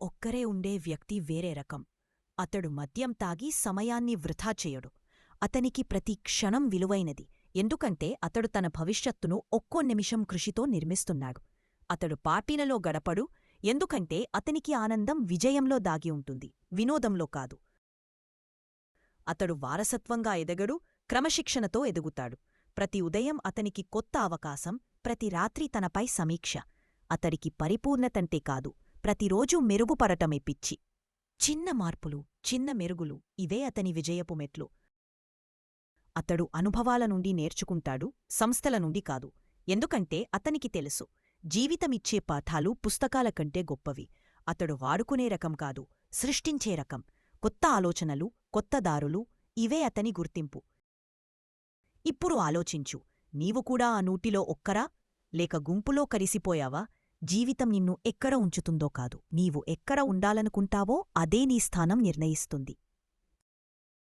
ఒక్కరే ఉండే వ్యక్తి వేరే రకం. అతడు మద్యం తాగి సమయాన్ని వృథా చేయడు. అతనికి ప్రతి క్షణం విలువైనది. ఎందుకంటే అతడు తన భవిష్యత్తును ఒక్కో నిమిషం కృషితో నిర్మిస్తున్నాడు. అతడు పార్టీలలో గడపడు. ఎందుకంటే అతనికి ఆనందం విజయంలో దాగి ఉంటుంది. వినోదంలో కాదు. అతడు వారసత్వంగా ఎదగడు. క్రమశిక్షణతో ఎదుగుతాడు. ప్రతి ఉదయం అతనికి కొత్త అవకాశం ప్రతి రాత్రి తనపై సమీక్ష. అతడికి పరిపూర్ణతంటే కాదు. ప్రతిరోజూ మెరుగుపడటమే పిచ్చి. చిన్న మార్పులు చిన్న మెరుగులు ఇవే అతని విజయపు మెట్లు. అతడు అనుభవాల నుండి నేర్చుకుంటాడు సంస్థల నుండి కాదు. ఎందుకంటే అతనికి తెలుసు జీవితమిచ్చే పాఠాలు పుస్తకాల కంటే గొప్పవి. అతడు వాడుకునే రకం కాదు సృష్టించే రకం. కొత్త ఆలోచనలు కొత్త దారులు ఇవే అతని గుర్తింపు. ఇప్పుడు ఆలోచించు నీవు కూడా ఆ నూటిలో ఒక్కరా? లేక గుంపులో కరిసిపోయావా? జీవితం నిన్ను ఎక్కడ ఉంచుతుందో కాదు. నీవు ఎక్కడ ఉండాలనుకుంటావో అదే నీ స్థానం నిర్ణయిస్తుంది.